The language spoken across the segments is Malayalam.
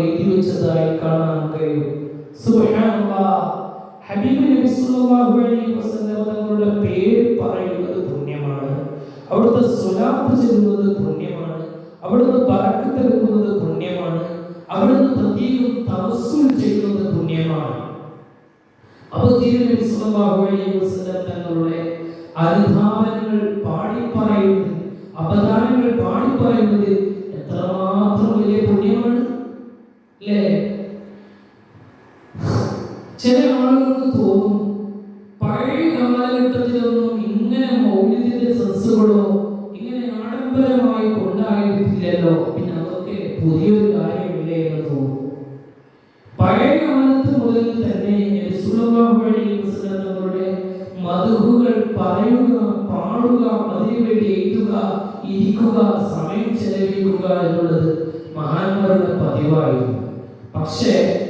എഴുതി വെച്ചതായി കാണാൻ കഴിയും. ഹബീബ് നബി സല്ലല്ലാഹു അലൈഹി വസല്ലം തങ്ങളുടെ പേര് പറയുന്നത് പുണ്യമാണ്. അവിടുത്തെ സ്വലാത്ത് ചെല്ലുന്നത് പുണ്യമാണ്. അവിടുന്ന് പറക്ക് തെളുക്കുന്നത് പുണ്യമാണ്. അവിടുന്ന് പ്രത്യേകം തപസ്സുൽ ചെയ്യുന്നത് പുണ്യമാണ്. അപ്പോൾ തിരുനബി സല്ലല്ലാഹു അലൈഹി വസല്ലം തങ്ങളുടെ അനുധാവനങ്ങൾ പാടി പറയുന്നു. അല്ലേ? ചില ആളുകൾക്ക് തോന്നും പഴയ കാലഘട്ടത്തിലൊന്നും ഇങ്ങനെ മൗലികത്തിന്റെ സസ്സുകളോ ഇങ്ങനെ ആഡംബരമായി കൊണ്ടായിരുന്നില്ലല്ലോ. പിന്നെ അതൊക്കെ പുതിയൊരു കാര്യമില്ലേ എന്ന് തോന്നും. പഴയ കാലത്ത് മുതൽ തന്നെ തങ്ങളുടെ മധുഹുകൾ പറയുക പാടുക അതിനുവേണ്ടി എഴുതുക ഇരിക്കുക സമയം ചെലവഴിക്കുക എന്നുള്ളത് മഹാന്മാരുടെ പതിവായിരുന്നു. പക്ഷേ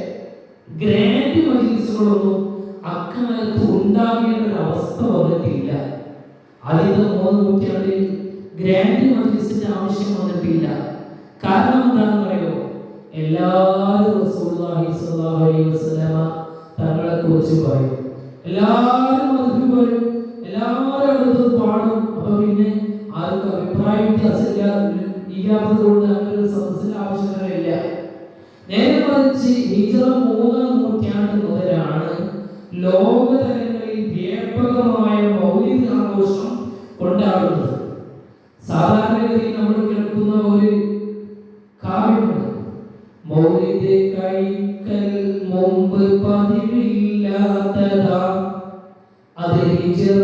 ഗ്രാൻഡ് മജീസുകളൊന്നും അക്കാലത്ത് ഉണ്ടാകേണ്ട അവസ്ഥ വന്നിട്ടില്ല. ആദ്യത്തെ മൂന്ന് നൂറ്റാണ്ടിൽ ഗ്രാൻഡ് മജീസിന്റെ ആവശ്യം വന്നിട്ടില്ല. കാരണം എന്താണെന്ന് പറയുമോ എല്ലാവരും തങ്ങളെ കുറിച്ച് പറയും. എല്ലാവരും മധുരം പറയും. എല്ലാവരും അടുത്തത് പാടും. അപ്പൊ പിന്നെ ആർക്കും അഭിപ്രായ വ്യത്യാസം ഇല്ലാ- ഇല്ലാത്തത് കൊണ്ട് അങ്ങനെ ഒരു സദസ്സിന്റെ ആവശ്യമില്ല നേരെ മറിച്ച് ഹിജറ മൂന്നാം നൂറ്റാണ്ട് മുതലാണ് ലോകതലങ്ങളിൽ വ്യാപകമായ മൗലിക ആഘോഷം കൊണ്ടാടുന്നത് സാധാരണഗതിയിൽ നമ്മൾ കേൾക്കുന്ന ഒരു കാവ്യമുണ്ട് മൗലിദ് കഴിക്കൽ മുമ്പ് പതിവില്ലാത്തതാ. അത് ഹിജറ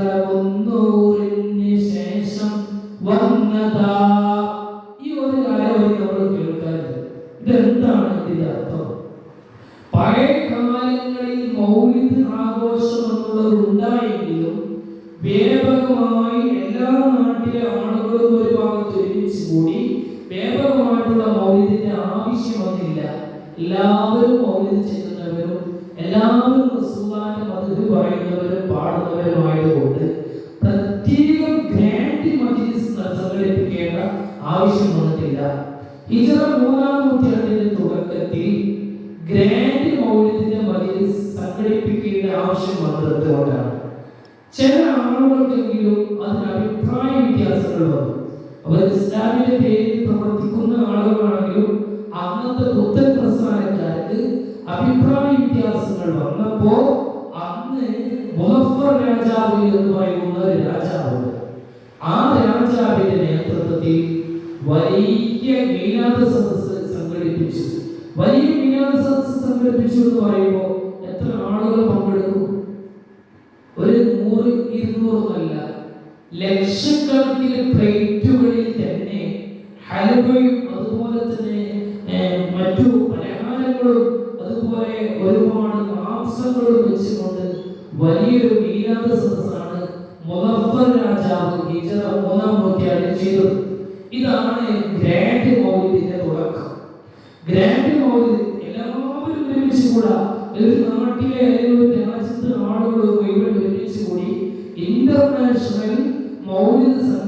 ചെയ്യുന്നവരും എല്ലാവരും റസൂലുള്ളാഹിന്റെ മധുര പറയുന്നവരും പാടുന്നവരുമായതുകൊണ്ട് പ്രത്യേകം ഗ്രാൻഡ് മജ്ലിസ് സംഘടിപ്പിക്കേണ്ട ആവശ്യം വന്നിട്ടില്ല. ഹിജറ മൂന്നാം നൂറ്റാണ്ടിന്റെ തുടക്കത്തിൽ ഗ്രാൻഡ് മൗലിദിന്റെ മജിലിസ് സംഘടിപ്പിക്കേണ്ട ആവശ്യം വന്നത് കൊണ്ടാണ്. ചില ആളുകൾക്കെങ്കിലും അതിന് അഭിപ്രായ വ്യത്യാസങ്ങൾ വന്നു. അവർ ഇസ്ലാമിന്റെ പേരിൽ പ്രവർത്തിക്കുന്ന ആളുകളാണെങ്കിലും വ്യത്യാസങ്ങൾ വന്നപ്പോ അന്ന് മുഹഫർ രാജാവ് എന്ന് പറയുന്ന ഒരു രാജാവുണ്ട്. ആ രാജാവിന്റെ നേതൃത്വത്തിൽ വലിയ മീനാദ സദസ് സംഘടിപ്പിച്ചു. വലിയ മീനാദ സദസ് സംഘടിപ്പിച്ചു എന്ന് പറയുമ്പോൾ എത്ര ആളുകൾ പങ്കെടുക്കും? ഒരു നൂറ് ഇരുന്നൂറുമല്ല ലക്ഷക്കണക്കിന് പ്ലേറ്റുകളിൽ തന്നെ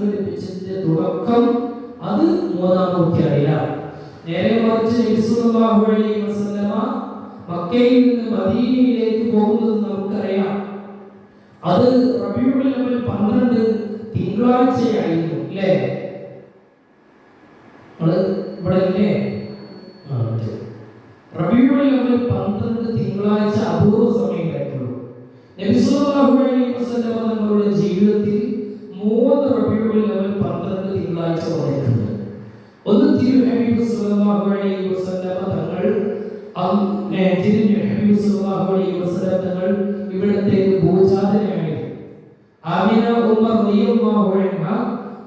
സംഘടിപ്പിച്ചതിന്റെ തുടക്കം അത് മൂന്നാം നൂറ്റാണ്ടിലാണ് നേരെ മറിച്ച് മക്കയിൽ നിന്ന് മദീനയിലേക്ക് പോകുന്നത് നമുക്കറിയാം. അത് റബീഉൽ പന്ത്രണ്ട് 12 തിങ്കളാഴ്ചയായിരുന്നു അല്ലേ? നമ്മൾ ഇവിടെ ഇല്ലേ? അവൽ 12 തിങ്കളാഴ്ച അപൂർവ സമയം കഴിഞ്ഞുള്ളൂ നബി അലൈഹി വസല്ലമ തങ്ങളുടെ മൂന്ന് അവൽ 12 തിങ്കളാഴ്ച വന്നിട്ടുണ്ട് ഒന്ന് തിരു ഹബീബ് സല്ലല്ലാഹു അലൈഹി വസല്ലം തങ്ങൾ തിരു ഹബീബ് സല്ലല്ലാഹു അലൈഹി വസല്ലം തങ്ങൾ ഇവിടത്തേക്ക് ഭൂജാതനായി ആമിന ഉമ്മർ റളിയല്ലാഹു അൻഹ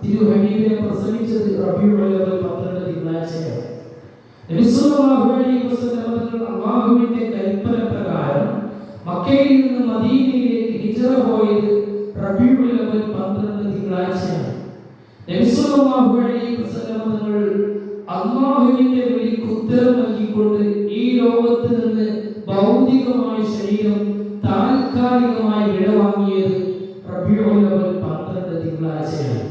തിരു ഹബീബിനെ പ്രസവിച്ചത് റബീഉൽ അവൽ 12 തിങ്കളാഴ്ചയാണ്. നബി സല്ലല്ലാഹു അലൈഹി വസല്ലം അല്ലാഹുവിന്റെ കൽപ്പന പ്രകാരം മക്കയിൽ നിന്ന് മദീനയിലേക്ക് ഹിജ്റ പോയത് റബീഉൽ അവൽ 12 തിങ്കളാഴ്ചയാണ് നബി സല്ലല്ലാഹു അലൈഹി വസല്ലമ തങ്ങൾ നൽകിക്കൊണ്ട് ഈ ശരീരം താൽക്കാലികമായി വിടവാങ്ങിയത് റബീഉൽ അവൽ 12 തിങ്കളാഴ്ചയാണ്.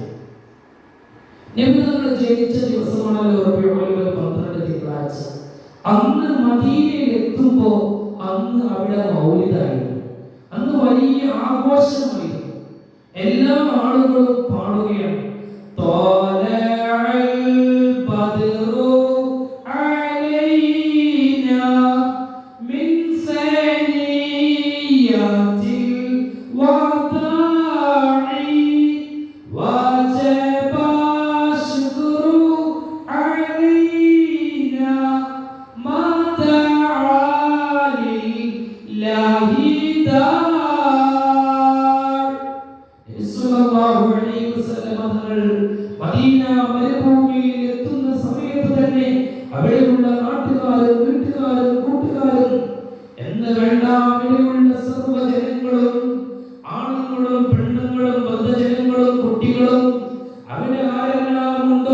നബി തങ്ങൾ ജനിച്ച ദിവസമാണല്ലോ റബീഉൽ അവൽ 12 തിങ്കളാഴ്ച. അന്ന് മദീനയിൽ ആഘോഷമായിരുന്നു. എല്ലാ ആളുകളും പാടുകയാണ്. طلع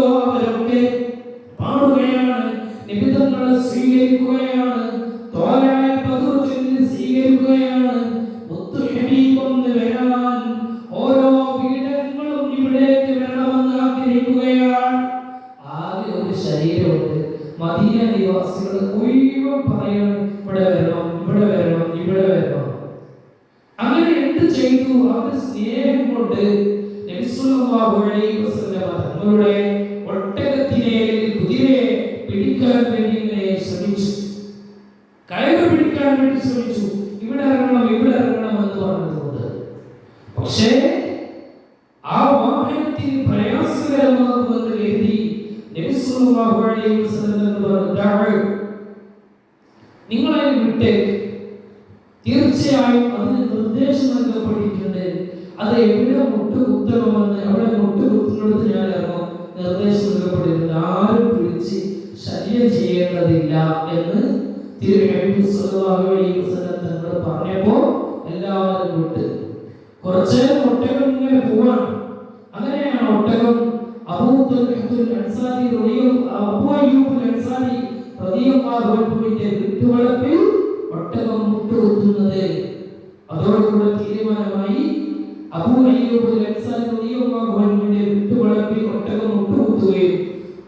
ഉണ്ടോ അവരൊക്കെ പാടുകയാണ് നിബിധങ്ങളെ സ്വീകരിക്കുകയാണ് തോരായ പതിവ് ചൊല്ലി സ്വീകരിക്കുകയാണ്. മുത്തു ഒന്ന് വരാൻ ഓരോ പീഠങ്ങളും ഇവിടേക്ക് വരണമെന്ന് ആഗ്രഹിക്കുകയാണ്. ആകെ ഒരു ശരീരമുണ്ട്. മദീന നിവാസികൾ മുഴുവൻ പറയണം ഇവിടെ വരണം ഇവിടെ വരണം ഇവിടെ വരണം. അങ്ങനെ എന്ത് ചെയ്തു? അവർ സ്നേഹം കൊണ്ട് നബി സല്ലല്ലാഹു അലൈഹി വസല്ലം തങ്ങളുടെ ഒട്ടകത്തിനെ കുതിരയെ പിടിക്കാൻ വേണ്ടി ഇങ്ങനെ ശ്രമിച്ചു. കയറ് പിടിക്കാൻ വേണ്ടി ശ്രമിച്ചു. ഇവിടെ ഇറങ്ങണം ഇവിടെ ഇറങ്ങണം എന്ന് പറഞ്ഞതുകൊണ്ട്. പക്ഷേ ആ വാഹനത്തിന് പ്രയാസകരമാകുമെന്ന് കരുതി നിങ്ങളെ വിട്ട് തീർച്ചയായും അതിന് നിർദ്ദേശം നൽകപ്പെട്ടിട്ടുണ്ട്. അത് എവിടെ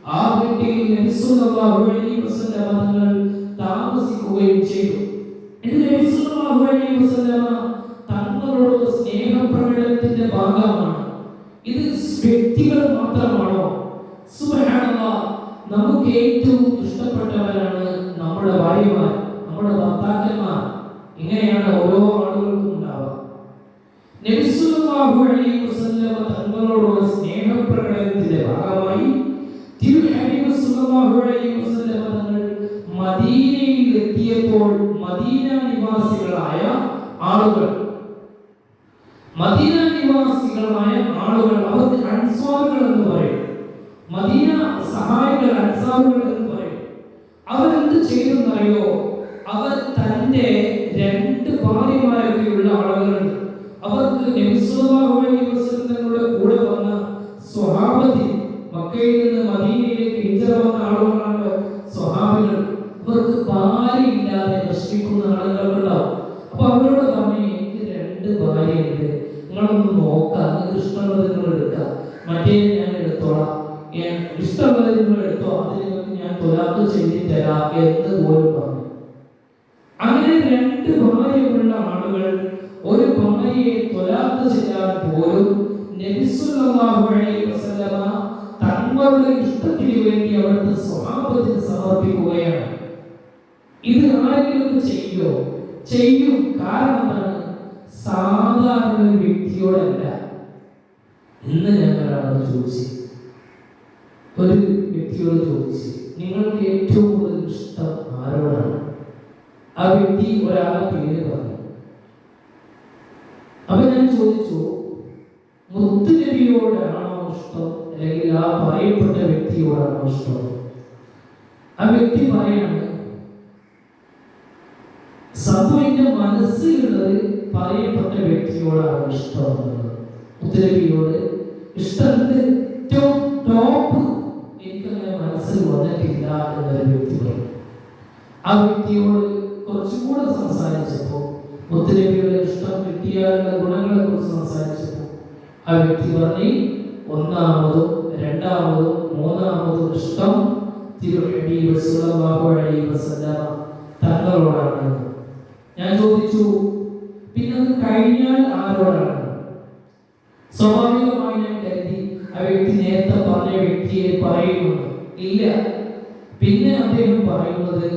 ആ ഭാഗമാണ്. ഇത് വ്യക്തികൾ നമുക്ക് ഏറ്റവും ഇഷ്ടപ്പെട്ടവരാണ് നമ്മുടെ ഭാര്യമാർ. സഹായികൾ അൻസാറുകൾ എന്ന് പറയും. അവരെന്ത് ചെയ്തെന്നറിയോ? അവർ തന്റെ രണ്ട് ഭാര്യമാരൊക്കെയുള്ള ആളുകളുണ്ട് അവർക്ക് തങ്ങളുടെ കൂടെ വന്ന സ്വഹാബതി മക്കയിൽ നിന്ന് മദീനയിലേക്ക് ഹിജറ വന്ന ആളുകളാണല്ലോ തരാം എന്ന് പോലും പറഞ്ഞു. അങ്ങനെ രണ്ട് ഭാര്യയുള്ള ആളുകൾ ഒരു ഭാര്യയെ തൊലാത്ത് ചെയ്യാൻ പോലും തങ്ങളുടെ ഇഷ്ടത്തിന് വേണ്ടി അവിടുത്തെ സ്വഭാവത്തിന് സമർപ്പിക്കുകയാണ്. ഇത് ആരെങ്കിലും ചെയ്യോ ചെയ്യും. കാരണം സാധാരണ ഒരു വ്യക്തിയോടല്ല. ഇന്ന് ഞാൻ ചോദിച്ചത് ചോദിച്ചു. ഒരു വ്യക്തിയോട് ചോദിച്ചു. നിങ്ങൾക്ക് ഏറ്റവും കൂടുതൽ ഇഷ്ടം ആരോടാണ്? ആ വ്യക്തി ഒരാളെ പേര് പറഞ്ഞു. അപ്പൊ ഞാൻ ചോദിച്ചു മുത്തുനബിയോടാണോ ഇഷ്ടം? അല്ലെങ്കിൽ ആ പറയപ്പെട്ട വ്യക്തിയോടാണോ ഇഷ്ടം? ആ വ്യക്തി പറയാണ് സബുവിന്റെ മനസ്സിലുള്ളത് പറയപ്പെട്ട വ്യക്തിയോടാണ് ഇഷ്ടം മുത്തുനബിയോട് ഇഷ്ടം വന്നിട്ടില്ല എന്നൊരു വ്യക്തി പറഞ്ഞു ആ വ്യക്തിയോട് കുറച്ചുകൂടെ സംസാരിച്ചപ്പോൾ മുത്തലബിയുടെ ഇഷ്ടം കിട്ടിയാലുള്ള ഗുണങ്ങളെ കുറിച്ച് സംസാരിച്ചപ്പോൾ ആ വ്യക്തി പറഞ്ഞു ഒന്നാമതും രണ്ടാമതും മൂന്നാമതും ഇഷ്ടം തങ്ങളോടാണ്. ഞാൻ ചോദിച്ചു പിന്നെ അത് കഴിഞ്ഞാൽ ആരോടാണ്? സ്വാഭാവികമായി ഞാൻ കരുതി ആ വ്യക്തി നേരത്തെ പറഞ്ഞ വ്യക്തിയെ പറയുന്നു ഇല്ല പിന്നെ അദ്ദേഹം പറയുന്നത്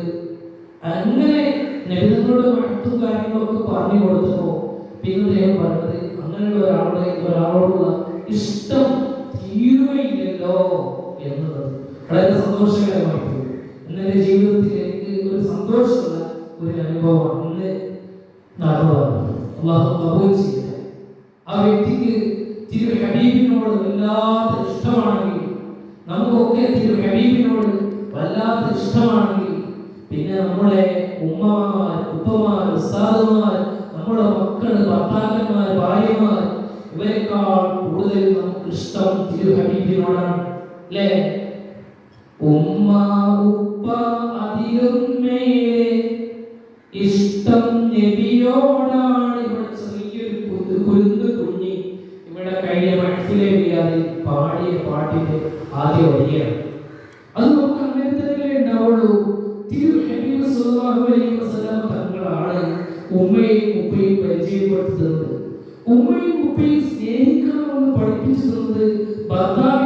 അങ്ങനെ ലളിതങ്ങളുടെ മഹത്വം കാര്യങ്ങളൊക്കെ പറഞ്ഞു കൊടുത്തപ്പോ പിന്നെ അദ്ദേഹം പറഞ്ഞത് അങ്ങനെയുള്ള ഒരാളുടെ ഒരാളോടുള്ള ഇഷ്ടം തീരുകയില്ലല്ലോ എന്നുള്ളത് വളരെ സന്തോഷകരമായി പോയി എന്നെ ജീവിതത്തിൽ എനിക്ക് ഒരു സന്തോഷമുള്ള ഒരു അനുഭവമാണ് ഇന്ന് നടന്നതാണ് അള്ളാഹു ആ വ്യക്തിക്ക് തിരു ഹബീബിനോട് വല്ലാത്ത ഇഷ്ടമാണെങ്കിൽ നമുക്കൊക്കെ തിരു ഹബീബിനോട് വല്ലാത്ത ഇഷ്ടമാണെങ്കിൽ പിന്നെ നമ്മളെ ഉമ്മമാർ ഉപ്പമാർ ഉസ്താദുമാർ നമ്മുടെ മക്കൾ ഭർത്താക്കന്മാർ ഭാര്യമാർ ഇവരെക്കാൾ കൂടുതൽ നമുക്ക് ഇഷ്ടം തിരു ഹബീബിനോടാണ്. അല്ലേ? ഉമ്മ ഉപ്പ അതിലും മേലെ ഇഷ്ടം നബിയോടാണ്. ഇവിടെ ചെറിയൊരു കുരുന്ന് കുഞ്ഞി ഇവിടെ കഴിഞ്ഞ മനസ്സിലെ പാടിയ പാട്ടിന്റെ ആദ്യ വരിയാണ്. അത് നമുക്ക് തന്നെ തിരു സല്ലല്ലാഹു അലൈഹി വസല്ലം തങ്ങളാണ് ഉമ്മയും ഉപ്പയും പരിചയപ്പെടുത്തുന്നത്. ഉമ്മയും ഉപ്പയും സ്നേഹിക്കണമെന്ന് പഠിപ്പിച്ചു തന്നത് ഭർത്താവിനെ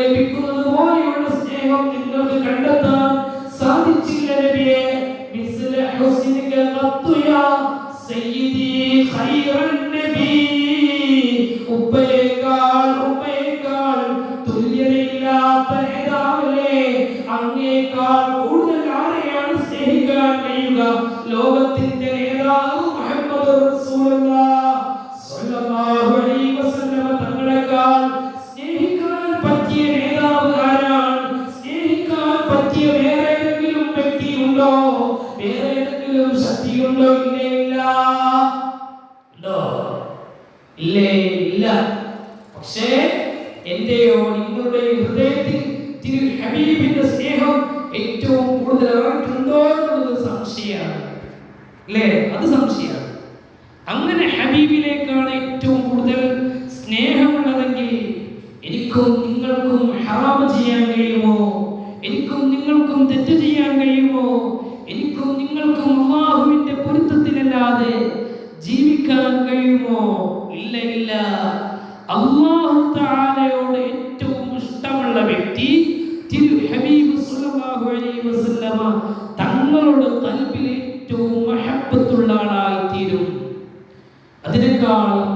സ്നേഹം നിങ്ങൾക്ക് കണ്ടെത്താൻ സാധിച്ചില്ല നബിയെ. മിസ്ല ഹുസ്നിക ഖത്തു സയ്യിദി ഖൈറൻ 우리가